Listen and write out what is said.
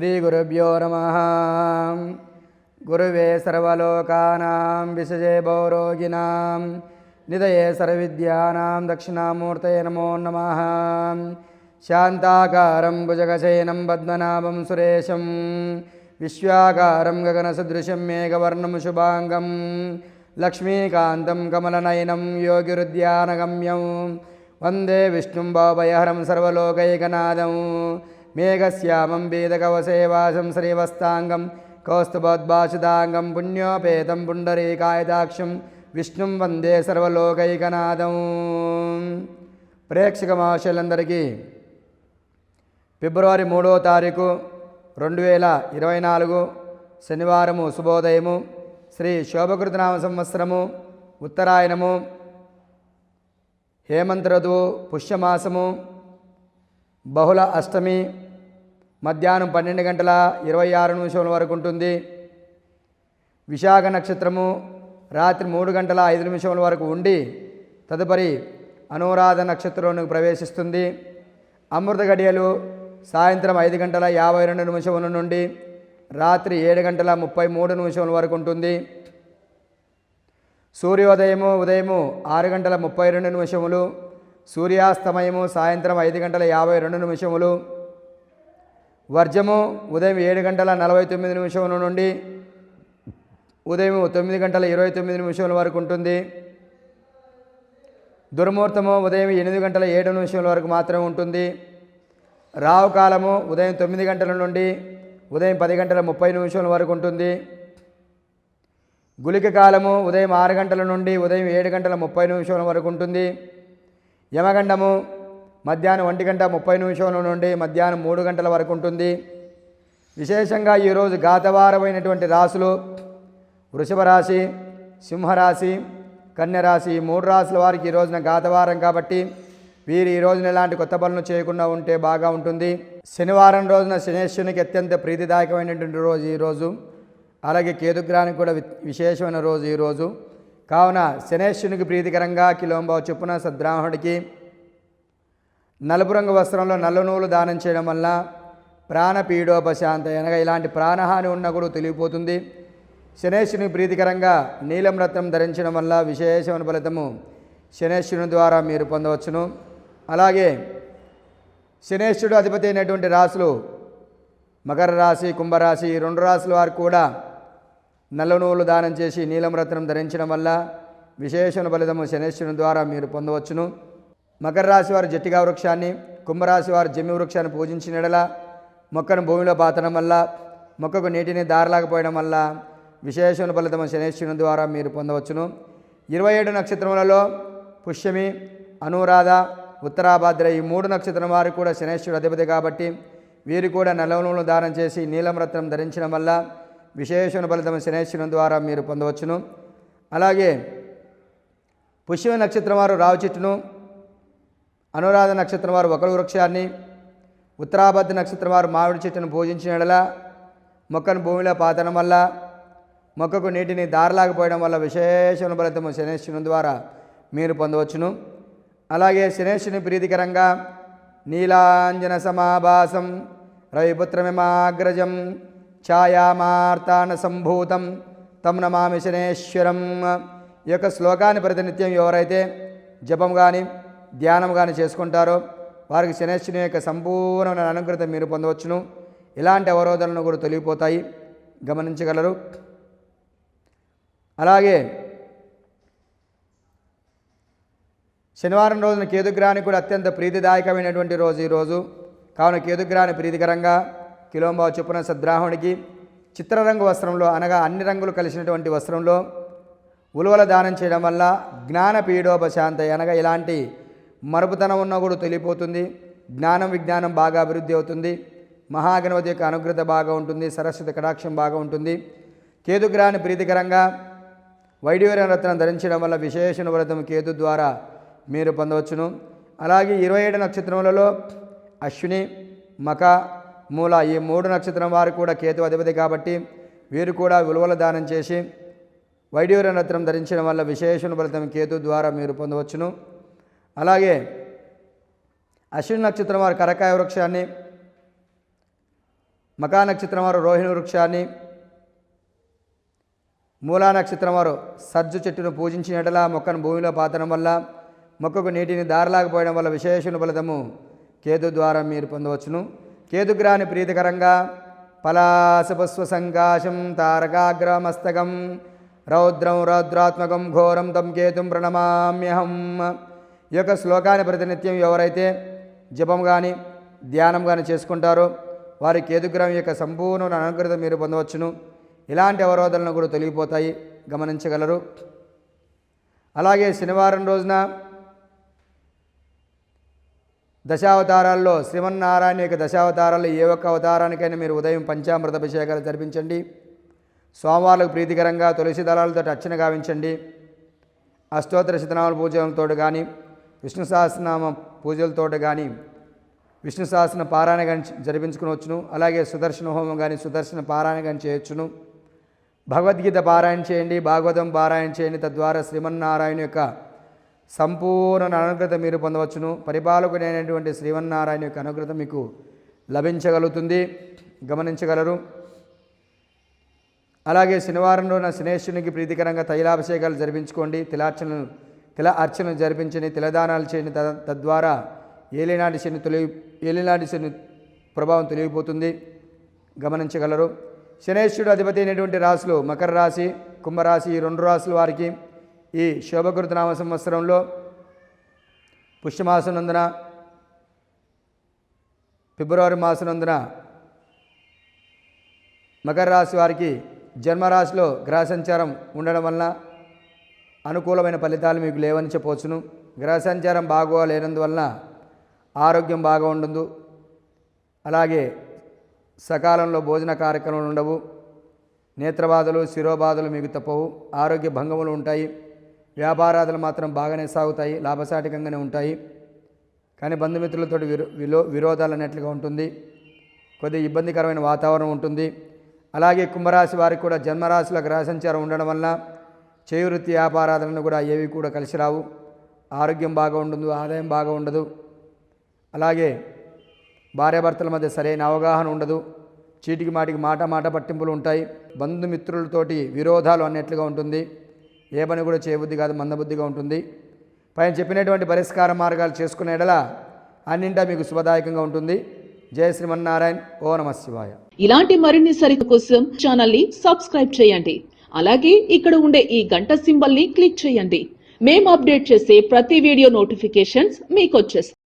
శ్రీగురుభ్యో నమ గురువే సర్వలోకానాం విసజే భౌరోగిణాం నిదయే సర్వవిద్యానాం దక్షిణామూర్తయే నమో నమ శాంతాకారం భుజగశయనం పద్మనాభం సురేశం విశ్వాకారం గగనసదృశం మేఘవర్ణం శుభాంగం లక్ష్మీకాంతం కమలనయనం యోగిరుద్యానగమ్యం వందే విష్ణుం భావయహరం సర్వలోకైకనాదం మేఘశ్యామం వేదకవసేవాసం శ్రీవస్తాంగం కౌస్తుభోద్భాషితాంగం పుణ్యోపేతం పుండరీకాయదాక్షం విష్ణుం వందే సర్వలోకైకనాదం ప్రేక్షక మహాశయులందరికీ ఫిబ్రవరి మూడవ తారీఖు రెండు వేల ఇరవై నాలుగు శనివారము శుభోదయము శ్రీ శోభకృతనామ సంవత్సరము ఉత్తరాయణము హేమంత ఋతువు పుష్యమాసము బహుళ అష్టమి మధ్యాహ్నం పన్నెండు గంటల ఇరవై ఆరు నిమిషముల వరకు ఉంటుంది. విశాఖ నక్షత్రము రాత్రి మూడు గంటల ఐదు నిమిషముల వరకు ఉండి తదుపరి అనురాధ నక్షత్రంలోకి ప్రవేశిస్తుంది. అమృత గడియలు సాయంత్రం ఐదు గంటల యాభై రెండు నిమిషముల నుండి రాత్రి ఏడు గంటల ముప్పై మూడు నిమిషముల వరకు ఉంటుంది. సూర్యోదయము ఉదయము ఆరు గంటల ముప్పై రెండు నిమిషములు సూర్యాస్తమయము సాయంత్రం ఐదు గంటల యాభై రెండు నిమిషములు. వర్జము ఉదయం ఏడు గంటల నలభై తొమ్మిది నిమిషముల నుండి ఉదయం తొమ్మిది గంటల ఇరవై తొమ్మిది నిమిషముల వరకు ఉంటుంది. దుర్ముహూర్తము ఉదయం ఎనిమిది గంటల ఏడు నిమిషముల వరకు మాత్రమే ఉంటుంది. రావు కాలము ఉదయం తొమ్మిది గంటల నుండి ఉదయం పది గంటల ముప్పై నిమిషముల వరకు ఉంటుంది. గులిక కాలము ఉదయం ఆరు గంటల నుండి ఉదయం ఏడు గంటల ముప్పై నిమిషముల వరకు ఉంటుంది. యమగండము మధ్యాహ్నం ఒంటి గంట ముప్పై నిమిషముల నుండి మధ్యాహ్నం మూడు గంటల వరకు ఉంటుంది. విశేషంగా ఈరోజు గాతవారమైనటువంటి రాశులు వృషభ రాశి సింహరాశి కన్యరాశి ఈ మూడు రాశుల వారికి ఈ రోజున గాతవారం కాబట్టి వీరు ఈ రోజున ఎలాంటి కొత్త పనులు చేయకుండా ఉంటే బాగా ఉంటుంది. శనివారం రోజున శనేశ్వరునికి అత్యంత ప్రీతిదాయకమైనటువంటి రోజు ఈరోజు అలాగే కేతుగ్రహానికి కూడా విశేషమైన రోజు ఈరోజు కావున శనేశ్వరునికి ప్రీతికరంగా కిలోంబావు చొప్పున సద్బ్రాహ్మణుడికి నలుపు రంగు వస్త్రంలో నల్ల నూలు దానం చేయడం వల్ల ప్రాణపీడోపశాంత అనగా ఇలాంటి ప్రాణహాని ఉన్నా కూడా తెలియపోతుంది. శనేశ్వరునికి ప్రీతికరంగా నీలం రత్నం ధరించడం వల్ల విశేషమైన ఫలితము శనేశ్వరుని ద్వారా మీరు పొందవచ్చును. అలాగే శనేశ్వరుడు అధిపతి అయినటువంటి రాశులు మకర రాశి కుంభరాశి ఈ రెండు రాశుల వారు కూడా నల్ల నూలు దానం చేసి నీలం రత్నం ధరించడం వల్ల విశేషణ ఫలితము శనేశ్వరుని ద్వారా మీరు పొందవచ్చును. మకర రాశి వారు జట్టిగా వృక్షాన్ని కుంభరాశి వారు జమ్మి వృక్షాన్ని పూజించిన మొక్కను భూమిలో పాతడం వల్ల మొక్కకు నీటిని దారలాకపోయడం వల్ల విశేషణ ఫలితము శనేశ్వరుని ద్వారా మీరు పొందవచ్చును. ఇరవై ఏడు నక్షత్రములలో పుష్యమి అనురాధ ఉత్తరాభాద్ర ఈ మూడు నక్షత్రం వారు కూడా శనేశ్వరుడు అధిపతి కాబట్టి వీరు కూడా నల్లవనములు దానం చేసి నీలం రత్నం ధరించడం వల్ల విశేషణ ఫలితం శనేశ్వరం ద్వారా మీరు పొందవచ్చును. అలాగే పుష్యమి నక్షత్రం వారు రావు చెట్టును అనురాధ నక్షత్రం వారు ఒకరు వృక్షాన్ని ఉత్తరాభద్ర నక్షత్రం వారు మామిడి చెట్టును పూజించిన ఎడల మొక్కను భూమిలో పాతడం వల్ల మొక్కకు నీటిని దారలాగిపోయడం వల్ల విశేషణ ఫలితము శనేశ్వరుని ద్వారా మీరు పొందవచ్చును. అలాగే శనేశ్వరుని ప్రీతికరంగా నీలాంజన సమాభాసం రవిపుత్రమిమాగ్రజం ఛాయామార్తాన సంభూతం తం నమామి శనేశ్వరం. ఈ యొక్క శ్లోకాన్ని ప్రతినిత్యం ఎవరైతే జపం కానీ ధ్యానం కానీ చేసుకుంటారో వారికి శనేశ్వరుని యొక్క సంపూర్ణమైన అనుగ్రత మీరు పొందవచ్చును. ఇలాంటి అవరోధాలను కూడా తొలగిపోతాయి. గమనించగలరు. అలాగే శనివారం రోజున కేతుగ్రహానికి కూడా అత్యంత ప్రీతిదాయకమైనటువంటి రోజు ఈరోజు కావున కేతుగ్రహాన్ని ప్రీతికరంగా కిలోంబావు చొప్పున సద్బ్రాహ్మణికి చిత్రరంగు వస్త్రంలో అనగా అన్ని రంగులు కలిసినటువంటి వస్త్రంలో ఉలువల దానం చేయడం వల్ల జ్ఞాన పీడోపశాంత అనగా ఇలాంటి మరుపుతనం ఉన్నా కూడా తొలిపోతుంది. జ్ఞానం విజ్ఞానం బాగా అభివృద్ధి అవుతుంది. మహాగణపతి యొక్క అనుగ్రత బాగా ఉంటుంది. సరస్వతి కటాక్షం బాగా ఉంటుంది. కేతుగ్రహాన్ని ప్రీతికరంగా వైడ్యూర్య రత్నం ధరించడం వల్ల విశేషణ వ్రతం కేతు ద్వారా మీరు పొందవచ్చును. అలాగే ఇరవై ఏడు నక్షత్రములలో అశ్విని మక మూల ఈ మూడు నక్షత్రం వారు కూడా కేతు అధిపతి కాబట్టి వీరు కూడా విలువల దానం చేసి వైడ్యూర నత్రం ధరించడం వల్ల విశేషణ ఫలితం కేతు ద్వారా మీరు పొందవచ్చును. అలాగే అశ్విని నక్షత్రం వారు కరకాయ వృక్షాన్ని మకా నక్షత్రం వారు రోహిణి వృక్షాన్ని మూలా నక్షత్రం వారు సజ్జు చెట్టును పూజించిన ఎడల మొక్కను భూమిలో పాతడం వల్ల మొక్కకు నీటిని దారలాగపోయడం వల్ల విశేషణ ఫలితము కేతు ద్వారా మీరు పొందవచ్చును. కేతుగ్రహాన్ని ప్రీతికరంగా పలాసపుష్ప సంకాశం తారకాగ్రమస్తకం రౌద్రం రౌద్రాత్మకం ఘోరం తం కేతుం ప్రణమామ్యహం. ఈ యొక్క శ్లోకాన్ని ప్రతినిత్యం ఎవరైతే జపం కానీ ధ్యానం కానీ చేసుకుంటారో వారి కేతుగ్రహం యొక్క సంపూర్ణ అనుగ్రత మీరు పొందవచ్చును. ఇలాంటి అవరోధనలు కూడా తొలగిపోతాయి. గమనించగలరు. అలాగే శనివారం రోజున దశావతారాల్లో శ్రీమన్నారాయణ యొక్క దశావతారాల్లో ఏ ఒక్క అవతారానికైనా మీరు ఉదయం పంచామృత అభిషేకాలు జరిపించండి. సోమవారాలకు ప్రీతికరంగా తులసి దళాలతో అర్చన గావించండి. అష్టోత్తర శతనామల పూజలతో కానీ విష్ణు సహస్రనామ పూజలతో కానీ విష్ణు సహస్రన పారాయణ కానీ జరిపించుకునవచ్చును అలాగే సుదర్శన హోమం కానీ సుదర్శన పారాయణ కానీ చేయొచ్చును. భగవద్గీత పారాయణ చేయండి భాగవతం పారాయణ చేయండి. తద్వారా శ్రీమన్నారాయణ యొక్క సంపూర్ణ అనుగ్రత మీరు పొందవచ్చును. పరిపాలకుడైనటువంటి శ్రీవన్నారాయణ యొక్క అనుగ్రత మీకు లభించగలుగుతుంది. గమనించగలరు. అలాగే శనివారం రోజున శనేశ్వరునికి ప్రీతికరంగా తైలాభిషేకాలు జరిపించుకోండి. తిలార్చనలు తిల అర్చనలు జరిపించండి. తిలదానాలు చేయండి. తద్వారా ఏలినాటి శని తొలగి ఏలినాటి శని ప్రభావం తొలగిపోతుంది. గమనించగలరు. శనేశ్వరుడు అధిపతి అయినటువంటి రాశులు మకర రాశి కుంభరాశి ఈ రెండు రాశుల వారికి ఈ శోభకృతనామ సంవత్సరంలో పుష్యమాసనందున ఫిబ్రవరి మాసనందున మకర రాశి వారికి జన్మరాశిలో గ్రహ సంచారం ఉండడం వలన అనుకూలమైన ఫలితాలు మీకు లేవని చెప్పవచ్చును. గ్రహ సంచారం బాగా లేనందువలన ఆరోగ్యం బాగా ఉండదు అలాగే సకాలంలో భోజన కార్యక్రమాలు ఉండవు. నేత్రబాధలు శిరోబాధలు మీకు తప్పవు. ఆరోగ్య భంగములు ఉంటాయి. వ్యాపారాదులు మాత్రం బాగానే సాగుతాయి లాభసాటికంగానే ఉంటాయి. కానీ బంధుమిత్రులతో విరో విలో విరోధాలు అన్నట్లుగా ఉంటుంది. కొద్దిగా ఇబ్బందికరమైన వాతావరణం ఉంటుంది. అలాగే కుంభరాశి వారికి కూడా జన్మరాశిలో గ్రహసంచారం ఉండడం వల్ల చేయువృత్తి వ్యాపారాలను కూడా ఏవి కూడా కలిసి రావు. ఆరోగ్యం బాగా ఉండదు ఆదాయం బాగా ఉండదు. అలాగే భార్యాభర్తల మధ్య సరైన అవగాహన ఉండదు. చీటికి మాటికి మాట మాట పట్టింపులు ఉంటాయి. బంధుమిత్రులతోటి విరోధాలు అన్నట్లుగా ఉంటుంది. ఏ పని కూడా చేయబుద్ధి కాదు మందబుద్ధిగా ఉంటుంది. పైన చెప్పినటువంటి పరిష్కార మార్గాలు చేసుకునే ఎడల అన్నింటా మీకు శుభదాయకంగా ఉంటుంది. జయ శ్రీమన్నారాయణ ఓ నమ శివాయ. ఇలాంటి మరిన్ని సరిత కోసం ఛానల్ని సబ్స్క్రైబ్ చేయండి. అలాగే ఇక్కడ ఉండే ఈ గంట సింబల్ని క్లిక్ చేయండి. మేము అప్డేట్ చేసే ప్రతి వీడియో నోటిఫికేషన్స్ మీకు వచ్చేస్తాయి